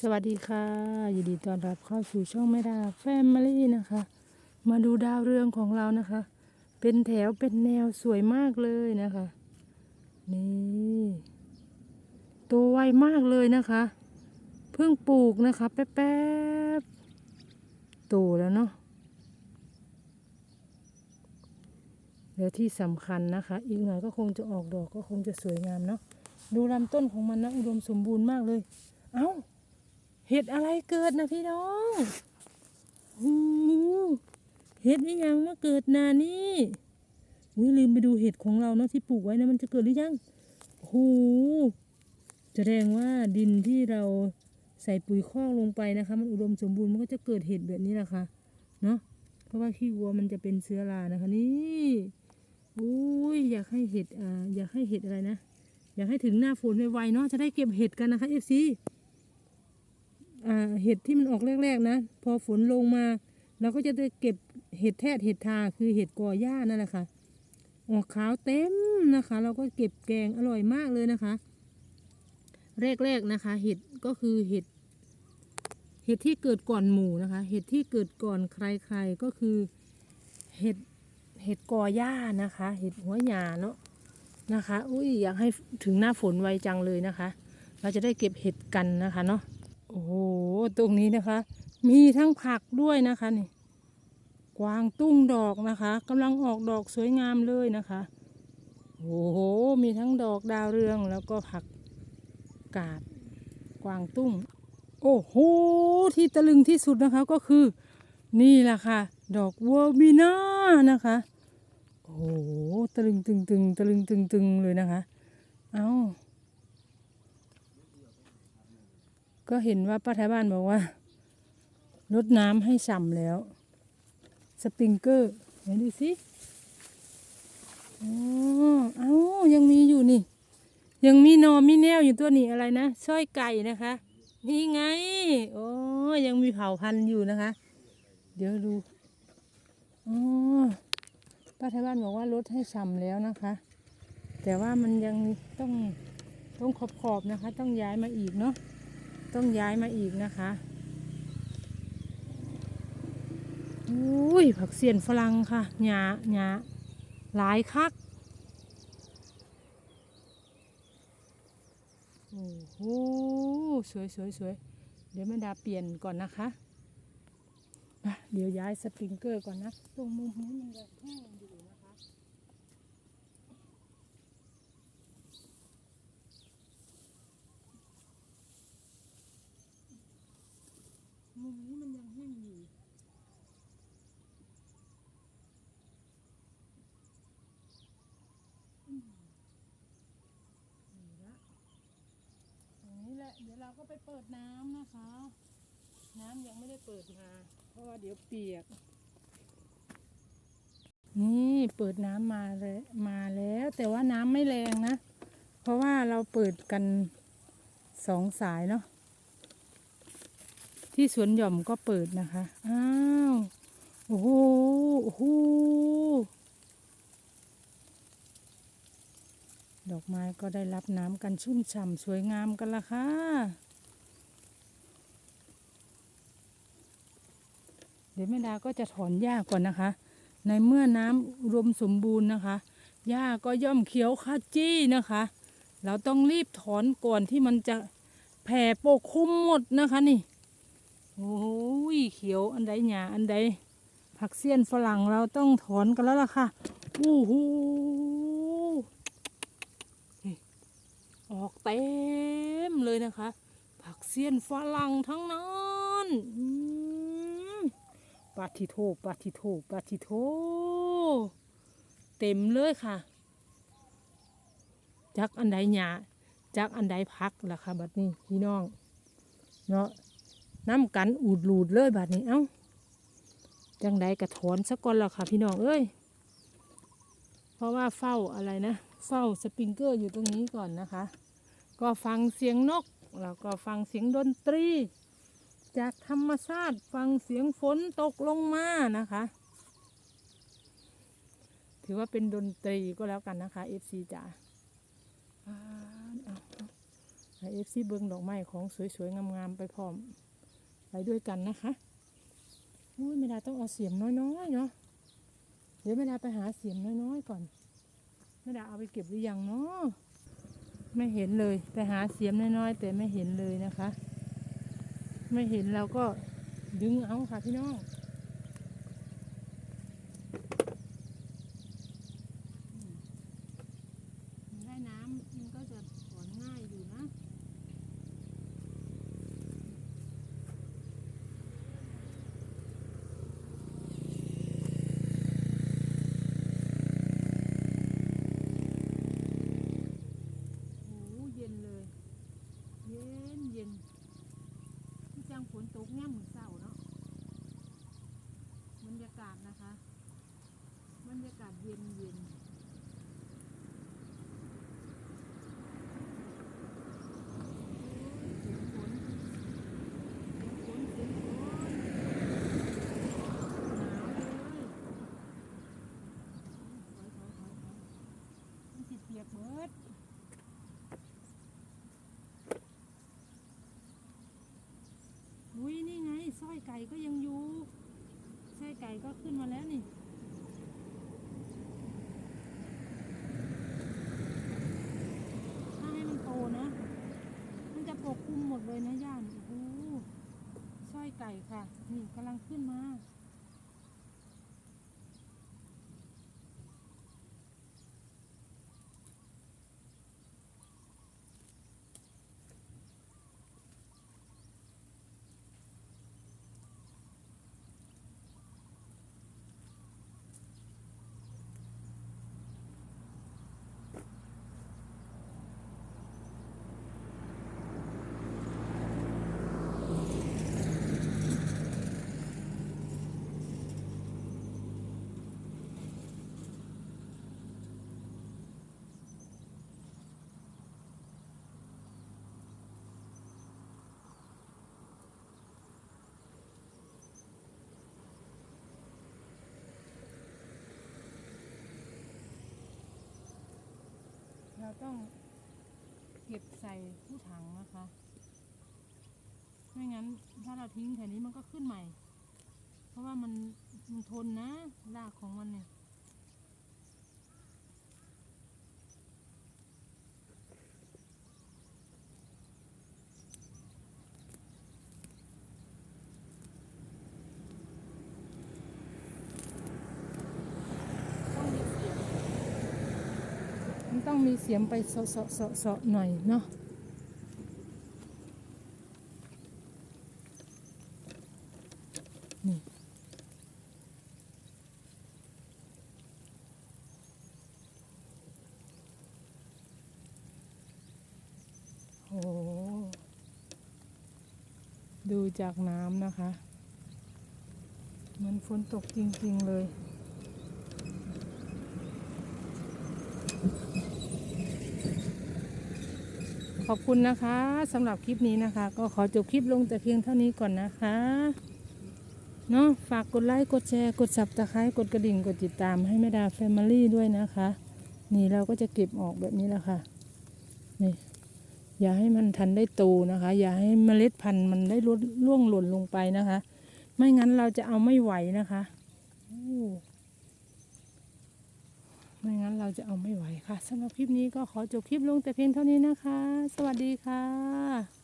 สวัสดีค่ะยินดีต้อนรับเข้าสู่ช่องไม่ดาแฟมิลี่นะคะ มาดูดาวเรืองของเรานะคะ เป็นแถวเป็นแนวสวยมากเลยนะคะ นี่โตไวมากเลยนะคะ เพิ่งปลูกนะคะ แป๊บๆโตแล้วเนาะแล้วที่สำคัญนะคะ อีกหน่อยก็คงจะออกดอกก็คงจะสวยงามเนาะดูลำต้นของมันนะอุดมสมบูรณ์มากเลย เอ้า เห็ดอะไรเกิดนะพี่น้องหูเห็ดนี่ยังมาเกิดนานี่อุ้ยลืมไปดูเห็ดของเราเนาะที่ปลูกไว้นะมันจะเกิดหรือยังโหูแสดงว่าดินที่เราใส่ปุ๋ยคอกลงไปนะคะ มันอุดมสมบูรณ์มันก็จะเกิดเห็ดแบบนี้แหละค่ะเนาะเพราะว่าขี้วัวมันจะเป็นเชื้อรานะคะนี่อุ้ยอยากให้เห็ดอ่าอยากให้เห็ดอะไรนะ อยากให้ถึงหน้าฝนไวๆเนาะจะได้เก็บเห็ดกันนะคะเอฟซี เห็ดที่มันออกแรกๆนะ พอฝนลงมาเราก็จะได้เก็บเห็ดแทดเห็ดทาคือเห็ดกอหญ้านั่นแหละค่ะออกขาวเต็มนะคะ เราก็เก็บแกงอร่อยมากเลยนะคะ แรกๆนะคะ เห็ดก็คือเห็ด เห็ดที่เกิดก่อนหมูนะคะ เห็ดที่เกิดก่อนใครๆก็คือเห็ดเห็ดกอหญ้านะคะ เห็ดหัวหญ้าเนาะนะคะ อุ้ยอยากให้ถึงหน้าฝนไวจังเลยนะคะ เราจะได้เก็บเห็ดกันนะคะเนาะ โอ้โห ตรงนี้นะคะ มีทั้งผักด้วยนะคะนี่ กวางตุ้งดอกนะคะกำลังออกดอกสวยงามเลยนะคะ โอ้โห มีทั้งดอกดาวเรืองแล้วก็ผักกาดกวางตุ้ง โอ้โห ที่ตะลึงที่สุดนะคะก็คือ นี่แหละค่ะ ดอกเวอร์มิน่านะคะ โอ้โห ตะลึงตึงตึงตะลึงตึงตึงเลยนะคะ เอ้า ก็เห็นว่าป้าท้ายบ้านบอกว่าลดน้ำให้ฉ่ำแล้ว สปริงเกอร์ไหนดูสิอ๋อเอ้ายังมีอยู่นี่ ยังมีนอมีแนวอยู่ตัวนี้อะไรนะส้อยไก่นะคะนี่ไงโอ้ยังมีเผ่าพันธุ์อยู่นะคะ เดี๋ยวดูอ๋อป้าท้ายบ้านบอกว่าลดให้ฉ่ำแล้วนะคะ แต่ว่ามันยังต้องต้องขอบขอบนะคะ ต้องย้ายมาอีกเนาะ ต้องย้ายมาอีกนะคะอุ้ยผักเสียนฝรั่งค่ะหยาหยาหลายคักโอ้โหสวยสวยสวยเดี๋ยวแม่ดาเปลี่ยนก่อนนะคะเดี๋ยวย้ายสปริงเกอร์ก่อนนะ ตรงมุมนี้มันยังแห้งอยู่นะคะ มุมนี้มันยังแห้งอยู่ อืมนี่ละตรงนี้แหละ เดี๋ยวเรา ก็ไปเปิดน้ำนะคะ น้ำยังไม่ได้เปิดมา เพราะว่าเดี๋ยวเปียก นี่เปิดน้ำมาเลยมาแล้ว แต่ว่าน้ำไม่แรงนะ เพราะว่าเราเปิดกันสองสายเนาะที่สวนหย่อมก็เปิดนะคะ อ้าว โอ้โห โอ้โห ดอกไม้ก็ได้รับน้ำกันชุ่มฉ่ำสวยงามกันละค่ะ เดี๋ยวแม่ดาก็จะถอนหญ้าก่อนนะคะ ในเมื่อน้ำอุดมสมบูรณ์นะคะหญ้าก็ย่อมเขียวขจีนะคะ เราต้องรีบถอนก่อนที่มันจะแผ่ปกคลุมหมดนะคะนี่โอ้ยเขียวอันใดหยาอันใดผักเสี้ยนฝรั่งเราต้องถอนกันแล้วล่ะค่ะโอ้โหออกเต็มเลยนะคะ ผักเสี้ยนฝรั่งทั้งนั้นอื ปาทิโทปาทิโทปาทิโทเต็มเลยค่ะจักอันใดหยาจักอันใดพักล่ะค่ะบัดนี้พี่น้องเนาะน้ำกันอูดหลูดเลยบาดนี้เอ้าจังใดกระถอนสักก่อนล้วค่ะ พี่น้องเอ้ยเพราะว่าเฝ้าอะไรนะ เฝ้าสปริงเกอร์อยู่ตรงนี้ก่อนนะคะ ก็ฟังเสียงนกแล้วก็ฟังเสียงดนตรี จากธรรมชาติฟังเสียงฝนตกลงมานะคะ ถือว่าเป็นดนตรีก็แล้วกันนะคะ FC จ๋าอ่าเอาเอาเอฟซีเบิ้งดอกไม้ของสวยๆ งามๆ ไปพร้อม ไปด้วยกันนะคะอุ้ยไม่ได้ต้องเอาเสียมน้อยๆ เนาะเดี๋ยวไม่ได้ไปหาเสียมน้อยๆ ก่อนไม่ได้เอาไปเก็บหรือยังเนาะไม่เห็นเลย ไปหาเสียมน้อยๆ แต่ไม่เห็นเลยนะคะ ไม่เห็นเราก็ดึงเอาค่ะพี่น้อง ได้น้ำมันก็จะถอนง่ายอยู่นะ โอ้โหเย็นเลย เย็นเย็นที่จังฝนตกแง่มือเศร้าเนาะบรรยากาศนะคะ บรรยากาศเย็นเย็น เสียงฝนเสียงฝนเสียงฝนหนาวเลยถอยถอยถอยถอยมันสิเปียกเบิดอุ้ยนี่ ไงสร้อยไก่ก็ยังอยู่สร้อยไก่ก็ขึ้นมาแล้วนี่ถ้าให้มันโตนะ มันจะปกคลุมหมดเลยนะย่านโอ้โหสร้อยไก่ค่ะ นี่กำลังขึ้นมา เราต้องเก็บใส่ผู้ถังนะคะ ไม่งั้นถ้าเราทิ้งแถวนี้มันก็ขึ้นใหม่ เพราะว่ามันมันทนนะรากของมันเนี่ย มันต้องมีเสียงไปเสาะเสาะเสาะเสาะหน่อยเนาะนี่โอ้ดูจากน้ำนะคะเหมือนฝนตกจริง ๆ เลย ขอบคุณนะคะสำหรับคลิปนี้นะคะ ก็ขอจบคลิปลงแต่เพียงเท่านี้ก่อนนะคะเนาะฝากกดไลค์กดแชร์กดสับตะไคร้กดกระดิ่งกดติดตามให้แม่ดาแฟมิลี่ด้วยนะคะ นี่เราก็จะเก็บออกแบบนี้แหละค่ะนี่อย่าให้มันทันได้โตนะคะ อย่าให้เมล็ดพันธุ์มันได้ล่วงหล่นลงไปนะคะ ไม่งั้นเราจะเอาไม่ไหวนะคะโอ้ ไม่งั้นเราจะเอาไม่ไหวค่ะสำหรับคลิปนี้ก็ขอจบคลิปลงแต่เพียงเท่านี้นะคะ สวัสดีค่ะ